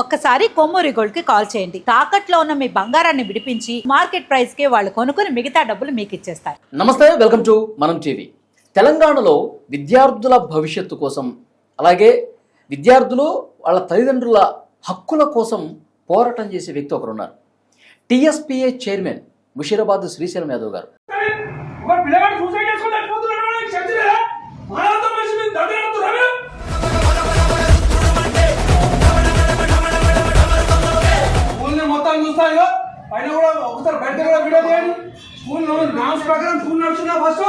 ఒక్కసారి కొమ్మూరి గోల్డ్కి కాల్ చేయండి. తాకట్లో ఉన్న మీ బంగారాన్ని విడిపించి మార్కెట్ ప్రైస్కి వాళ్ళు కొనుక్కుని మిగతా డబ్బులు మీకు ఇచ్చేస్తారు నమస్తే వెల్కమ్ టు మనం టీవీ. తెలంగాణలో విద్యార్థుల భవిష్యత్తు కోసం అలాగే విద్యార్థులు వాళ్ళ తల్లిదండ్రుల హక్కుల కోసం పోరాటం చేసే వ్యక్తి ఒకరు ఉన్నారు టీఎస్పీఏ చైర్మన్ ముషీరాబాద్ శ్రీశైలం యాదవ్ గారు. స్కూల్ని మొత్తం పైన కూడా ఒకసారి బయట కూడా వీడియో తీయండి. స్కూల్ నామ్స్ ప్రకారం స్కూల్ నడుస్తున్నా ఫస్ట్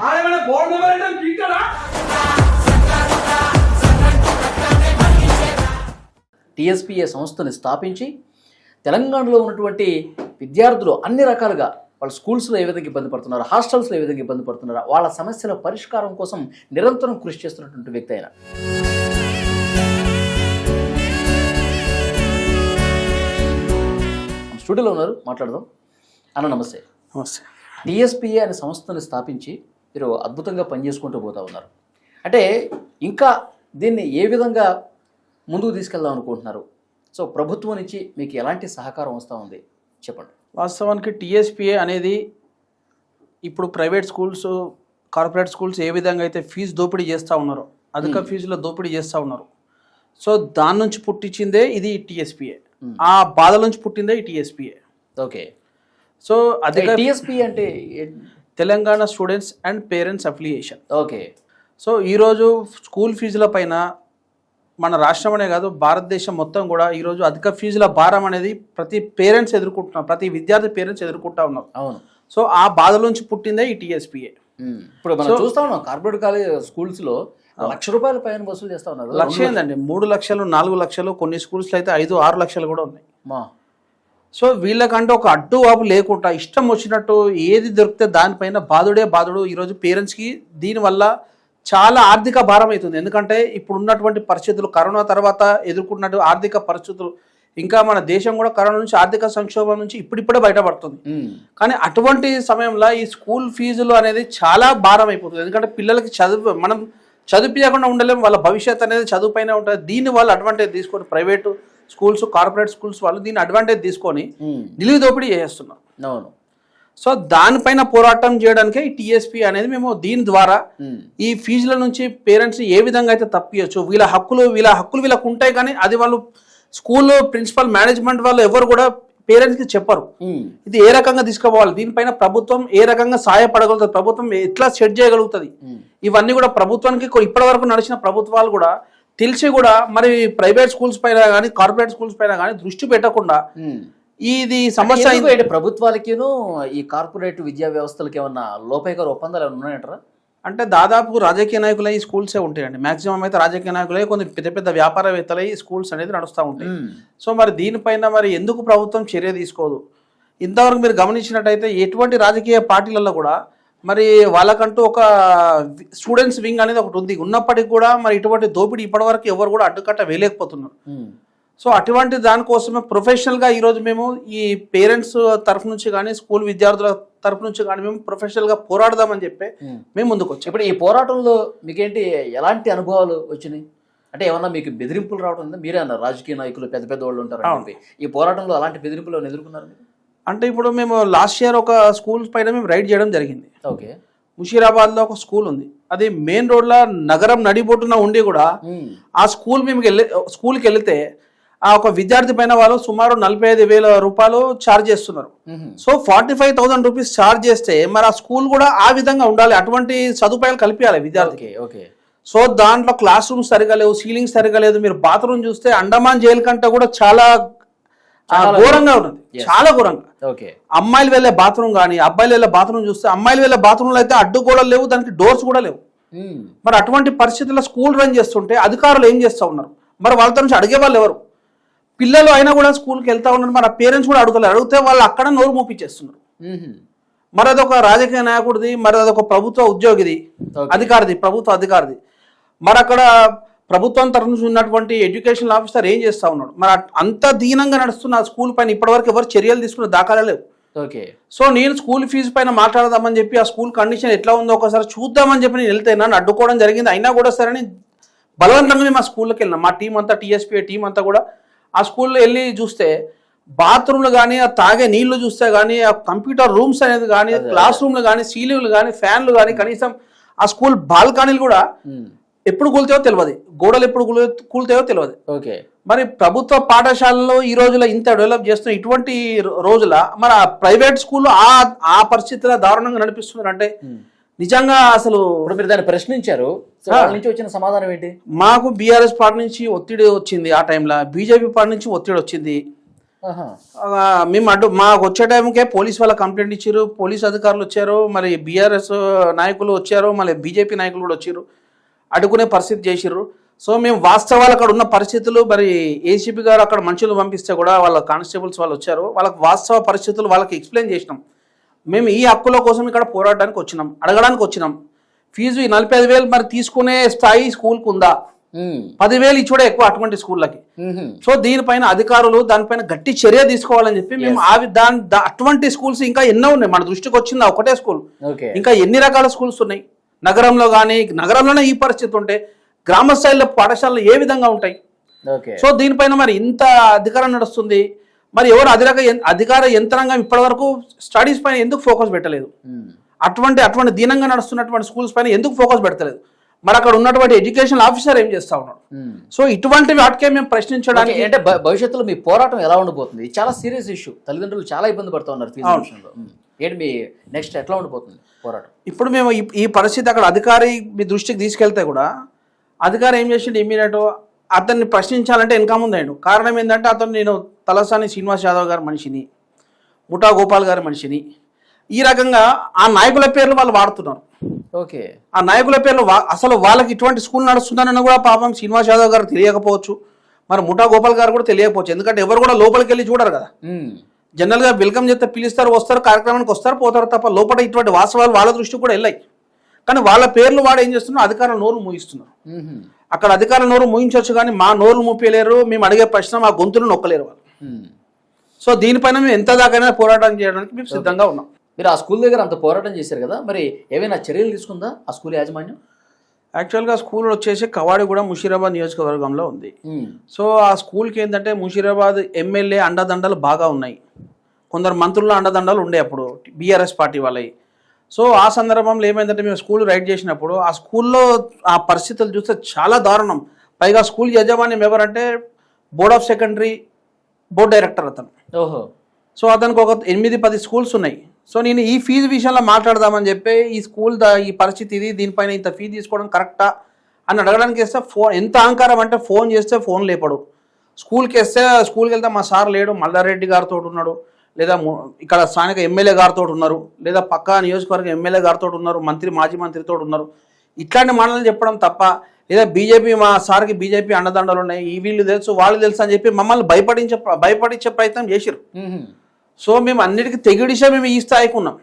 ఆడేమైనా బోర్డు నెంబర్ అంటే పీక్తాడా టీఎస్పీఏ సంస్థని స్థాపించి తెలంగాణలో ఉన్నటువంటి విద్యార్థులు అన్ని రకాలుగా వాళ్ళ స్కూల్స్లో ఏ విధంగా ఇబ్బంది పడుతున్నారు హాస్టల్స్లో ఏ విధంగా ఇబ్బంది పడుతున్నారు వాళ్ళ సమస్యల పరిష్కారం కోసం నిరంతరం కృషి చేస్తున్నటువంటి వ్యక్తి అయినా స్టూడియోలో ఉన్నారు. మాట్లాడదాం. అన్న నమస్తే. నమస్తే. టీఎస్పీఏ అనే సంస్థను స్థాపించి మీరు అద్భుతంగా పనిచేసుకుంటూ పోతా ఉన్నారు. అంటే ఇంకా దీన్ని ఏ విధంగా ముందుకు తీసుకెళ్దాం అనుకుంటున్నారు? సో ప్రభుత్వం నుంచి మీకు ఎలాంటి సహకారం వస్తూ ఉంది? చెప్పండి. వాస్తవానికి టీఎస్పీఏ అనేది ఇప్పుడు ప్రైవేట్ స్కూల్స్ కార్పొరేట్ స్కూల్స్ ఏ విధంగా అయితే ఫీజు దోపిడీ చేస్తూ ఉన్నారో అధిక ఫీజులో దోపిడీ చేస్తూ ఉన్నారు. సో దాని నుంచి పుట్టించిందే ఇది టీఎస్పీఏ. ఆ బాధ నుంచి పుట్టిందే ఈ టీఎస్పీఏ ఓకే. సో అధిక టీఎస్పీ అంటే Telangana students and parents affiliation. Okay. So ఈరోజు స్కూల్ ఫీజుల పైన మన రాష్ట్రం అనే కాదు భారతదేశం మొత్తం కూడా ఈరోజు అధిక ఫీజుల భారం అనేది ప్రతి పేరెంట్స్ ఎదుర్కొంటున్నారు ప్రతి విద్యార్థి పేరెంట్స్ ఎదుర్కొంటా ఉన్నారు. అవును. సో ఆ బాధ నుంచి పుట్టిందే ఈ టీఎస్పీఏ ఉమ్. ఇప్పుడు మనం చూస్తా ఉన్నాం కార్పొరేట్ కాలేజ్ స్కూల్స్లో లక్ష రూపాయల పైన వసూలు చేస్తా ఉన్నారు. లక్ష ఏందండి? మూడు లక్షలు నాలుగు లక్షలు కొన్ని స్కూల్స్లో అయితే ఐదు ఆరు లక్షలు కూడా ఉన్నాయి. మా. సో వీళ్ళకంటే ఒక అడ్డు వాపు లేకుండా ఇష్టం వచ్చినట్టు ఏది దొరికితే దానిపైన బాధుడే బాధుడు ఈరోజు పేరెంట్స్కి దీనివల్ల చాలా ఆర్థిక భారం అవుతుంది. ఎందుకంటే ఇప్పుడు ఉన్నటువంటి పరిస్థితులు కరోనా తర్వాత ఎదుర్కొన్నట్టు ఆర్థిక పరిస్థితులు ఇంకా మన దేశం కూడా కరోనా నుంచి ఆర్థిక సంక్షోభం నుంచి ఇప్పుడిప్పుడే బయటపడుతుంది. కానీ అటువంటి సమయంలో ఈ స్కూల్ ఫీజులు అనేది చాలా భారం అయిపోతుంది. ఎందుకంటే పిల్లలకి చదువు మనం చదివించకుండా ఉండలేము వాళ్ళ భవిష్యత్ అనేది చదువు పైన ఉంటుంది దీన్ని వాళ్ళు అడ్వాంటేజ్ తీసుకొని ప్రైవేటు స్కూల్స్ కార్పొరేట్ స్కూల్స్ వాళ్ళు దీన్ని అడ్వాంటేజ్ తీసుకొని ఉమ్. నిలువు దోపిడీ చేస్తున్నారు అవును సో దానిపైన పోరాటం చేయడానికే ఈ టీఎస్పీ అనేది మేము దీని ద్వారా ఉమ్. ఈ ఫీజుల నుంచి పేరెంట్స్ ఏ విధంగా అయితే తప్పియచ్చు వీళ్ళ హక్కులు వీళ్ళ హక్కులు వీళ్ళకు ఉంటాయి కానీ అది వాళ్ళు స్కూల్ ప్రిన్సిపల్ మేనేజ్మెంట్ వాళ్ళు ఎవరు కూడా పేరెంట్స్కి చెప్పరు ఉమ్. ఇది ఏ రకంగా తీసుకుపోవాలి దీనిపైన ప్రభుత్వం ఏ రకంగా సహాయపడగలుగుతుంది ప్రభుత్వం ఎట్లా సెట్ చేయగలుగుతుంది. ఇవన్నీ కూడా ప్రభుత్వానికి కొ- ఇప్పటి వరకు నడిచిన ప్రభుత్వాలు కూడా తెలిసి కూడా మరి ప్రైవేట్ స్కూల్స్ పైన కానీ కార్పొరేట్ స్కూల్స్ పైన కానీ దృష్టి పెట్టకుండా. ఇది సమస్య ప్రభుత్వాలకిను ఈ కార్పొరేట్ విద్యా వ్యవస్థలకి ఏమన్నా లోపేకర ఒప్పందాలు ఉన్నాయంటారా అంటే దాదాపు రాజకీయ నాయకులే స్కూల్సే ఉంటాయండి. మాక్సిమం అయితే రాజకీయ నాయకులే కొన్ని పెద్ద పెద్ద వ్యాపారవేత్తలే స్కూల్స్ అనేది నడుస్తూ ఉంటాయి. సో మరి దీనిపైన మరి ఎందుకు ప్రభుత్వం చర్య తీసుకోదు? ఇంతవరకు మీరు గమనించినట్టయితే ఎటువంటి రాజకీయ పార్టీలలో కూడా మరి వాళ్ళకంటూ ఒక స్టూడెంట్స్ వింగ్ అనేది ఒకటి ఉంది. ఉన్నప్పటికీ కూడా మరి ఇటువంటి దోపిడీ ఇప్పటివరకు ఎవరు కూడా అడ్డుకట్ట వేయలేకపోతున్నారు. సో అటువంటి దానికోసమే ప్రొఫెషనల్గా ఈరోజు మేము ఈ పేరెంట్స్ తరఫు నుంచి కానీ స్కూల్ విద్యార్థుల తరఫు నుంచి కానీ మేము ప్రొఫెషనల్గా పోరాడదామని చెప్పి. మేము ముందుకు వచ్చాం. ఇప్పుడు ఈ పోరాటంలో మీకేంటి ఎలాంటి అనుభవాలు వచ్చినాయి? అంటే ఏమన్నా మీకు బెదిరింపులు రావడం ఉందా? మీరే అన్నారు రాజకీయ నాయకులు పెద్ద పెద్ద వాళ్ళు ఉంటారు ఈ పోరాటంలో అలాంటి బెదిరింపులు ఎదుర్కొన్నారు అంటే ఇప్పుడు మేము లాస్ట్ ఇయర్ ఒక స్కూల్ పైన మేము రైడ్ చేయడం జరిగింది. ఓకే. ముషీరాబాద్లో ఒక స్కూల్ ఉంది. అది మెయిన్ రోడ్లో నగరం నడిబొట్టున ఉండి కూడా. ఆ స్కూల్ మేము వెళ్ళి స్కూల్కి వెళితే ఆ ఒక విద్యార్థి పైన వాళ్ళు సుమారు నలభై ఐదు వేల రూపాయలు ఛార్జ్ చేస్తున్నారు. So forty five thousand rupees charge చేస్తే మరి ఆ స్కూల్ కూడా ఆ విధంగా ఉండాలి. అటువంటి సదుపాయాలు కల్పించాలి విద్యార్థికి. ఓకే సో దాంట్లో క్లాస్ రూమ్స్ సరిగా లేవు సీలింగ్ సరిగా లేదు. మీరు బాత్రూమ్ చూస్తే అండమాన్ జైలు కంటే కూడా చాలా ఘోరంగా ఉన్నది. చాలా ఘోరంగా. ఓకే. అమ్మాయిలు వెళ్ళే బాత్రూమ్ కానీ అబ్బాయిలు వెళ్ళే బాత్రూమ్ చూస్తే అమ్మాయిలు వెళ్ళే బాత్రూంలో అయితే అడ్డు కూడా లేవు దానికి డోర్స్ కూడా లేవు. మరి అటువంటి పరిస్థితుల్లో స్కూల్ రన్ చేస్తుంటే అధికారులు ఏం చేస్తూ ఉన్నారు? మరి వాళ్ళతో నుంచి అడిగే వాళ్ళు ఎవరు? పిల్లలు అయినా కూడా స్కూల్కి వెళ్తా ఉన్నారు మరి పేరెంట్స్ కూడా అడుగుతలేరు. అడిగితే వాళ్ళు అక్కడ నోరు మూపించేస్తున్నారు. మరి అదొక రాజకీయ నాయకుడిది మరి అదొక ప్రభుత్వ ఉద్యోగిది. అధికారిది ప్రభుత్వ అధికారిది. మరి అక్కడ ప్రభుత్వం తరఫు ఉన్నటువంటి ఎడ్యుకేషన్ ఆఫీసర్ ఏం చేస్తా ఉన్నాడు? మరి అంత దీనంగా నడుస్తున్న ఆ స్కూల్ పైన ఇప్పటివరకు ఎవరు చర్యలు తీసుకున్న దాఖలా లేవు. ఓకే. సో నేను స్కూల్ ఫీజు పైన మాట్లాడదామని చెప్పి ఆ స్కూల్ కండిషన్ ఎట్లా ఉందో ఒకసారి చూద్దామని చెప్పి నేను వెళ్తే నన్ను అడ్డుకోవడం జరిగింది. అయినా కూడా సరే బలవంతంగా మేము ఆ స్కూల్కి వెళ్ళినాం. మా టీం అంతా టీఎస్పీ టీం అంతా కూడా ఆ స్కూల్లో వెళ్ళి చూస్తే బాత్రూమ్లు కానీ ఆ తాగే నీళ్ళు చూస్తే కానీ ఆ కంప్యూటర్ రూమ్స్ అనేది కానీ క్లాస్ రూమ్లు కానీ సీలింగ్లు కానీ ఫ్యాన్లు కానీ కనీసం ఆ స్కూల్ బాల్కనీలు కూడా ఎప్పుడు కూలుతాయో తెలియదు గోడలు ఎప్పుడు కూలు- కూలుతాయో తెలియదు ఓకే. మరి ప్రభుత్వ పాఠశాలలో ఈ రోజులో ఇంత డెవలప్ చేస్తున్న ఇటువంటి రోజుల మరి ఆ ప్రైవేట్ స్కూల్ ఆ ఆ పరిస్థితిలో దారుణంగా నడిపిస్తున్నారు అంటే నిజంగా అసలు ఇప్పుడు మీరు దాన్ని ప్రశ్నించారు. సో వాళ్ళ నుంచి వచ్చిన సమాధానం ఏంటి? మాకు బీఆర్ఎస్ పార్టీ నుంచి ఒత్తిడి వచ్చింది ఆ టైంలో బీజేపీ పార్టీ నుంచి ఒత్తిడి వచ్చింది. మేము అడ్డు మాకు వచ్చే టైంకే పోలీస్ వాళ్ళ కంప్లైంట్ ఇచ్చారు పోలీస్ అధికారులు వచ్చారు మరి బీఆర్ఎస్ నాయకులు వచ్చారు మళ్ళీ బీజేపీ నాయకులు కూడా వచ్చారు. అడ్డుకునే పరిస్థితి చేసిర్రు. సో మేము వాస్తవాలు అక్కడ ఉన్న పరిస్థితులు మరి ఏసీపీ గారు అక్కడ మనుషులు పంపిస్తే కూడా వాళ్ళ కానిస్టేబుల్స్ వాళ్ళు వచ్చారు. వాళ్ళకి వాస్తవ పరిస్థితులు వాళ్ళకి ఎక్స్ప్లెయిన్ చేసినాం. మేము ఈ హక్కుల కోసం ఇక్కడ పోరాడడానికి వచ్చినాం అడగడానికి వచ్చినాం. ఫీజు ఈ నలభై ఐదు వేలు మరి తీసుకునే స్థాయి స్కూల్కి ఉందా? పదివేలు ఇచ్చుడే ఎక్కువ అటువంటి స్కూళ్ళకి. సో దీనిపైన అధికారులు దానిపైన గట్టి చర్య తీసుకోవాలని చెప్పి మేము ఆ వి- దాని అటువంటి స్కూల్స్ ఇంకా ఎన్నో ఉన్నాయి. మన దృష్టికి వచ్చింది ఒకటే స్కూల్. ఇంకా ఎన్ని రకాల స్కూల్స్ ఉన్నాయి? నగరంలో కానీ నగరంలోనే ఈ పరిస్థితి ఉంటే గ్రామ స్థాయిలో పాఠశాలలు ఏ విధంగా ఉంటాయి? సో దీనిపైన మరి ఇంత అధికారం నడుస్తుంది? మరి ఎవరు అధికార అధికార యంత్రాంగం ఇప్పటివరకు స్టడీస్ పైన ఎందుకు ఫోకస్ పెట్టలేదు? ఉమ్, అటువంటి అటువంటి దీనంగా నడుస్తున్నటువంటి స్కూల్స్ పైన ఎందుకు ఫోకస్ పెడతలేదు మరి అక్కడ ఉన్నటువంటి ఎడ్యుకేషన్ ఆఫీసర్ ఏం చేస్తా ఉన్నాడు? ఉమ్. సో ఇటువంటి వాటికే మేము ప్రశ్నించడానికి అంటే భవిష్యత్తులో మీ పోరాటం ఎలా ఉండబోతుంది ఇది చాలా సీరియస్ ఇష్యూ తల్లిదండ్రులు చాలా ఇబ్బంది పడుతూ ఉన్నారు ఫీజు అవును. విషయంలో. ఉమ్. ఏంటి మీ నెక్స్ట్ ఎట్లా ఉండిపోతుంది పోరాటం? ఇప్పుడు మేము ఈ- పరిస్థితి అక్కడ అధికారి మీ దృష్టికి తీసుకెళ్తే కూడా అధికారి ఏం చేసిండు ఇమీడియట్ అతన్ని ప్రశ్నించాలంటే వెనక ముందాడు కారణం ఏంటంటే అతను నేను తలసాని శ్రీనివాస్ యాదవ్ గారి మనిషిని ముఠా గోపాల్ గారి మనిషిని ఈ రకంగా ఆ నాయకుల పేర్లు వాళ్ళు వాడుతున్నారు. ఓకే. ఆ నాయకుల పేర్లు అసలు వాళ్ళకి ఇటువంటి స్కూల్ నడుస్తుందని కూడా పాపం శ్రీనివాస్ యాదవ్ గారు తెలియకపోవచ్చు. మరి ముఠా గోపాల్ గారు కూడా తెలియకపోవచ్చు. ఎందుకంటే ఎవరు కూడా లోపలికి వెళ్ళి చూడరు కదా. జనరల్గా వెల్కమ్ చేస్తే పిలుస్తారు వస్తారు కార్యక్రమానికి వస్తారు పోతారు తప్ప లోపల ఇటువంటి వాస్తవాలు వాళ్ళ దృష్టికి కూడా వెళ్ళాయి. కానీ వాళ్ళ పేర్లు వాడు ఏం చేస్తున్నారు అధికారుల నోరు మూయిస్తున్నారు. అక్కడ అధికారుల నోరు మూయించవచ్చు కానీ మా నోరు మూపలేరు మేము అడిగే ప్రశ్న మా గొంతును నొక్కలేరు వాళ్ళు. సో దీనిపైన మేము ఎంత దాకైనా పోరాటం చేయడానికి మేము సిద్ధంగా ఉన్నాం. మీరు ఆ స్కూల్ దగ్గర అంత పోరాటం చేశారు కదా మరి ఏమైనా చర్యలు తీసుకుందా ఆ స్కూల్ యాజమాన్యం? యాక్చువల్గా స్కూల్ వచ్చేసి కవాడిగూడ ముషీరాబాద్ నియోజకవర్గంలో ఉంది. ఉమ్, సో ఆ స్కూల్కి ఏంటంటే ముషీరాబాద్ ఎమ్మెల్యే అండదండలు బాగా ఉన్నాయి. కొందరు మంత్రుల అండదండలు ఉండే అప్పుడు బీఆర్ఎస్ పార్టీ వాళ్ళవి సో ఆ సందర్భంలో ఏమైందంటే మేము స్కూల్ రైడ్ చేసినప్పుడు ఆ స్కూల్లో ఆ పరిస్థితులు చూస్తే చాలా దారుణం. పైగా స్కూల్ యజమాన్యం ఎవరంటే board of secondary board director అతను. ఓహో. సో అతనికి ఒక ఎనిమిది పది స్కూల్స్ ఉన్నాయి. సో నేను ఈ ఫీజు విషయంలో మాట్లాడదామని చెప్పి ఈ స్కూల్ దా ఈ పరిస్థితి ఇది దీనిపైన ఇంత ఫీజు తీసుకోవడం కరెక్టా అని అడగడానికి వేస్తే ఫోన్ ఎంత అహంకారం అంటే ఫోన్ చేస్తే ఫోన్ లేపడు. స్కూల్కి వేస్తే స్కూల్కి వెళ్తే మా సార్ లేడు మల్లారెడ్డి గారితో ఉన్నాడు లేదా ఇక్కడ స్థానిక ఎమ్మెల్యే గారితో ఉన్నారు లేదా పక్కా నియోజకవర్గం ఎమ్మెల్యే గారితో ఉన్నారు మంత్రి మాజీ మంత్రితో ఉన్నారు. ఇట్లాంటి మాటలు చెప్పడం తప్ప లేదా బీజేపీ మా సార్కి బీజేపీ అండదండలు ఉన్నాయి ఈ వీళ్ళు తెలుసు వాళ్ళు తెలుసు అని చెప్పి మమ్మల్ని భయపడించే భయపడించే ప్రయత్నం చేసిరు సో మేము అన్నిటికీ తెగిడిసే మేము ఈ స్థాయికి ఉన్నాం.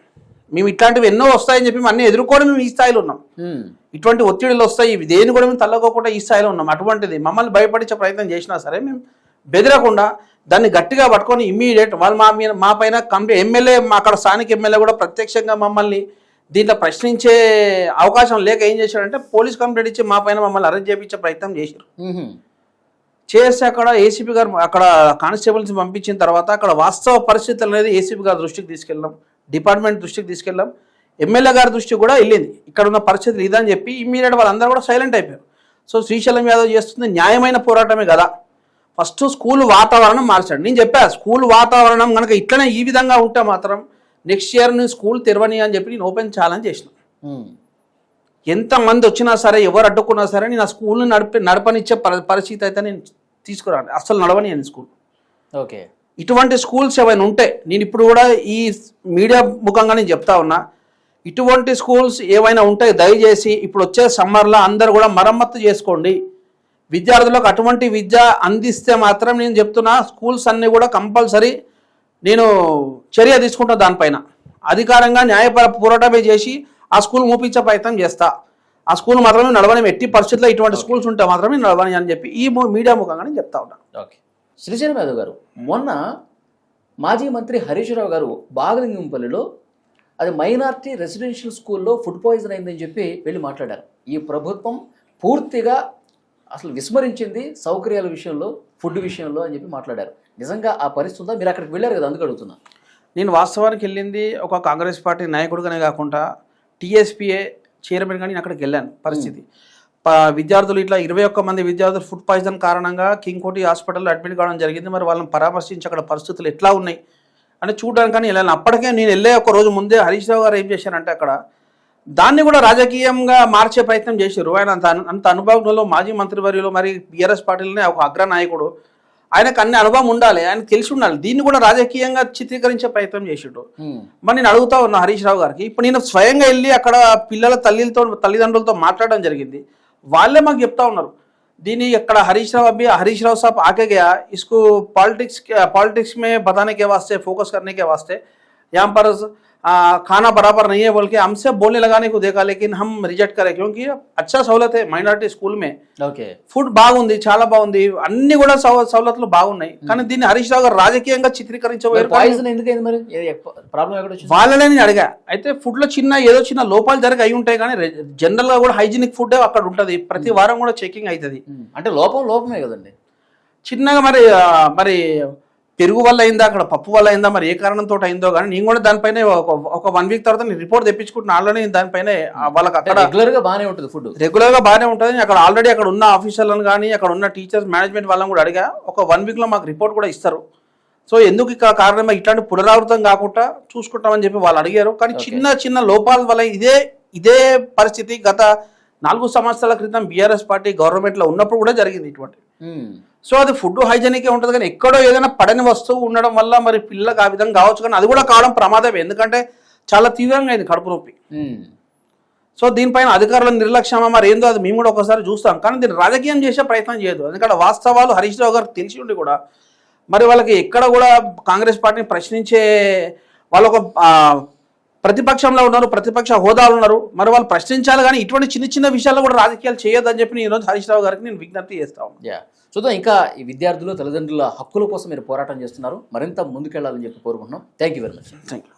మేము ఇట్లాంటివి ఎన్నో వస్తాయని చెప్పి మేము అన్ని ఎదుర్కొని మేము ఈ స్థాయిలో ఉన్నాం. ఇటువంటి ఒత్తిడిలు వస్తాయి ఇవి దేని కూడా మేము తల్లకోకుండా ఈ స్థాయిలో ఉన్నాం. అటువంటిది మమ్మల్ని భయపడించే ప్రయత్నం చేసినా సరే మేము బెదరకుండా దాన్ని గట్టిగా పట్టుకొని ఇమ్మీడియట్ వాళ్ళు మా మీద మా పైన కంప్లీ ఎమ్మెల్యే అక్కడ స్థానిక ఎమ్మెల్యే కూడా ప్రత్యక్షంగా మమ్మల్ని దీంట్లో ప్రశ్నించే అవకాశం లేక ఏం చేశాడంటే పోలీస్ కంప్లైంట్ ఇచ్చి మా పైన మమ్మల్ని అరెస్ట్ చేయించే ప్రయత్నం చేశారు. చేస్తే అక్కడ ఏసీపీ గారు అక్కడ కానిస్టేబుల్స్ పంపించిన తర్వాత అక్కడ వాస్తవ పరిస్థితులు అనేది ఏసీపీ గారి దృష్టికి తీసుకెళ్ళాం డిపార్ట్మెంట్ దృష్టికి తీసుకెళ్ళాం ఎమ్మెల్యే గారి దృష్టికి కూడా వెళ్ళింది. ఇక్కడ ఉన్న పరిస్థితులు ఇదని చెప్పి ఇమ్మీడియట్ వాళ్ళందరూ కూడా సైలెంట్ అయిపోయారు. సో శ్రీశైలం యాదవ్ చేస్తుంది న్యాయమైన పోరాటమే కదా. ఫస్ట్ స్కూల్ వాతావరణం మార్చాడు. నేను చెప్పా స్కూల్ వాతావరణం కనుక ఇట్లనే ఈ విధంగా ఉంటే మాత్రం నెక్స్ట్ ఇయర్ నేను స్కూల్ తెరవని అని చెప్పి నేను ఓపెన్ ఛాలెంజ్ చేసిన. ఉమ్, ఎంతమంది వచ్చినా సరే ఎవరు అడ్డుకున్నా సరే నేను ఆ స్కూల్ని నడిపి నడపనిచ్చే పరి- పరిస్థితి అయితే నేను తీసుకురాను. అసలు నడవని అని స్కూల్ ఓకే ఇటువంటి స్కూల్స్ ఏమైనా ఉంటే నేను ఇప్పుడు కూడా ఈ మీడియా ముఖంగా నేను చెప్తా ఉన్నా ఇటువంటి స్కూల్స్ ఏవైనా ఉంటే దయచేసి ఇప్పుడు వచ్చే సమ్మర్లో అందరు కూడా మరమ్మత్తు చేసుకోండి. విద్యార్థులకు అటువంటి విద్య అందిస్తే మాత్రం నేను చెప్తున్నా స్కూల్స్ అన్నీ కూడా కంపల్సరీ నేను చర్య తీసుకుంటా దానిపైన. అధికారంగా న్యాయపర పోరాటమే చేసి ఆ స్కూల్ మూపించే ప్రయత్నం చేస్తా. ఆ స్కూల్ మాత్రమే నడవని ఎట్టి పరిస్థితుల్లో ఇటువంటి స్కూల్స్ ఉంటే మాత్రమే నడవని అని చెప్పి ఈ మీడియా ముఖంగా నేను చెప్తా ఉన్నాను ఓకే. శ్రీశైలం యాదవ్ గారు మొన్న మాజీ మంత్రి హరీష్ రావు గారు బాగలింగంపల్లిలో అది మైనార్టీ రెసిడెన్షియల్ స్కూల్లో ఫుడ్ పాయిజన్ అయిందని చెప్పి వెళ్ళి మాట్లాడారు. ఈ ప్రభుత్వం పూర్తిగా అసలు విస్మరించింది సౌకర్యాల విషయంలో ఫుడ్ విషయంలో అని చెప్పి మాట్లాడారు. నిజంగా ఆ పరిస్థితి ఉందా? మీరు అక్కడికి వెళ్ళారు కదా అందుకు అడుగుతున్నా. నేను వాస్తవానికి వెళ్ళింది ఒక కాంగ్రెస్ పార్టీ నాయకుడిగానే కాకుండా టీఎస్పీఏ చైర్మన్ కానీ నేను అక్కడికి వెళ్ళాను పరిస్థితి. ప- విద్యార్థులు ఇట్లా ఇరవై ఒక్క మంది విద్యార్థులు ఫుడ్ పాయిజన్ కారణంగా కింగ్ కోటి హాస్పిటల్లో అడ్మిట్ కావడం జరిగింది. మరి వాళ్ళని పరామర్శించి అక్కడ పరిస్థితులు ఎట్లా ఉన్నాయి? అని చూడడానికి కానీ వెళ్ళాను. అప్పటికే నేను వెళ్ళే ఒక రోజు ముందే హరీష్ రావు గారు ఏం చేశారంటే అక్కడ దాన్ని కూడా రాజకీయంగా మార్చే ప్రయత్నం చేశారు. ఆయన అంత అంత అనుభవంలో మాజీ మంత్రివర్యులు మరి బీఆర్ఎస్ పార్టీలనే ఒక అగ్రనాయకుడు ఆయనకు అన్ని అనుభవం ఉండాలి ఆయన తెలిసి ఉండాలి. దీన్ని కూడా రాజకీయంగా చిత్రీకరించే ప్రయత్నం చేసిండు మరి నేను అడుగుతా ఉన్నా హరీష్ రావు గారికి ఇప్పుడు నేను స్వయంగా వెళ్ళి అక్కడ పిల్లల తల్లితో తల్లిదండ్రులతో మాట్లాడడం జరిగింది. వాళ్ళే మాకు చెప్తా ఉన్నారు. దీన్ని ఇక్కడ హరీష్ రావు అబ్బి హరీష్ రావు సాబ్ आके गया పాలిటిక్స్ పాలిటిక్స్ पॉलिटिक्स में बताने के वास्ते फोकस यहाँ पर आ, खाना बराबर नहीं है बोल के हमसे बोलने लगाने को देखा लेकिन हम रिजेक्ट करें क्योंकि अच्छा सहूलत है माइनॉरिटी स्कूल में ఓకే ఫుడ్ బాగుంది చాలా బాగుంది అన్ని కూడా సౌ- సౌలతులు బాగున్నాయి కానీ దీన్ని హరీష్ రావు గారు రాజకీయంగా చిత్రీకరించబోయారు కానీ పాయిజన్ ఎందుకైంది మరి ప్రాబ్లం ఎక్కడ వచ్చింది వాళ్ళనే నేను అడిగా అయితే ఫుడ్ లో చిన్న ఏదో చిన్న లోపాలు జరిగి అయి ఉంటాయి కానీ జనరల్ గా కూడా హైజీనిక్ ఫుడ్ అక్కడ ఉంటది ప్రతి వారం కూడా చెకింగ్ అవుతుంది ఉమ్. అంటే లోపం లోపమే కదండి చిన్నగా మరి ఆ, మరి పెరుగు వల్ల అయిందా అక్కడ పప్పు వల్ల అయిందా మరి ఏ కారణంతో అయిందో కానీ నేను కూడా దానిపైన ఒక- వన్ వీక్ తర్వాత నేను రిపోర్ట్ తెప్పించుకుంటున్నా. ఆల్రెడీ దానిపైన వాళ్ళకి అక్కడ రెగ్యులర్గా బాగానే ఉంటుంది ఫుడ్ రెగ్యులర్గా బాగానే ఉంటుంది. అక్కడ ఆల్రెడీ అక్కడ ఉన్న ఆఫీసర్లను కానీ అక్కడ ఉన్న టీచర్స్ మేనేజ్మెంట్ వాళ్ళని కూడా అడిగా. ఒక వన్ వీక్లో మాకు రిపోర్ట్ కూడా ఇస్తారు. సో ఎందుకు ఇక్కడ కారణం ఇట్లాంటి పునరావృతం కాకుండా చూసుకుంటామని చెప్పి వాళ్ళు అడిగారు. కానీ చిన్న చిన్న లోపాల వల్ల ఇదే ఇదే పరిస్థితి గత నాలుగు సంవత్సరాల క్రితం బీఆర్ఎస్ పార్టీ గవర్నమెంట్లో ఉన్నప్పుడు కూడా జరిగింది ఇటువంటి. ఉమ్. సో అది ఫుడ్ హైజెనిక్ ఉంటుంది కానీ ఎక్కడో ఏదైనా పడని వస్తువు ఉండడం వల్ల మరి పిల్లలకు ఆ విధంగా కావచ్చు కానీ అది కూడా కావడం ప్రమాదమే. ఎందుకంటే చాలా తీవ్రంగా అయింది కడుపు నొప్పి. సో దీనిపైన అధికారుల నిర్లక్ష్యమా మరి ఏందో అది మేము కూడా ఒకసారి చూస్తాం. కానీ దీన్ని రాజకీయం చేసే ప్రయత్నం చేయదు ఎందుకంటే వాస్తవాలు హరీష్ రావు గారికి తెలిసి ఉండి కూడా మరి వాళ్ళకి ఎక్కడ కూడా కాంగ్రెస్ పార్టీని ప్రశ్నించే వాళ్ళు ఒక ప్రతిపక్షంలో ఉన్నారు ప్రతిపక్ష హోదాలు ఉన్నారు. మరి వాళ్ళు ప్రశ్నించాలి కానీ ఇటువంటి చిన్న చిన్న విషయాల్లో కూడా రాజకీయాలు చేయొద్దని చెప్పి నేను ఈరోజు హరీష్ రావు గారికి నేను విజ్ఞప్తి చేస్తాను యా. చూద్దాం ఇంకా ఈ విద్యార్థులు తల్లిదండ్రుల హక్కుల కోసం మీరు పోరాటం చేస్తున్నారు. మరింత ముందుకెళ్ళాలని చెప్పి కోరుకుంటున్నాం. Thank you very much thank you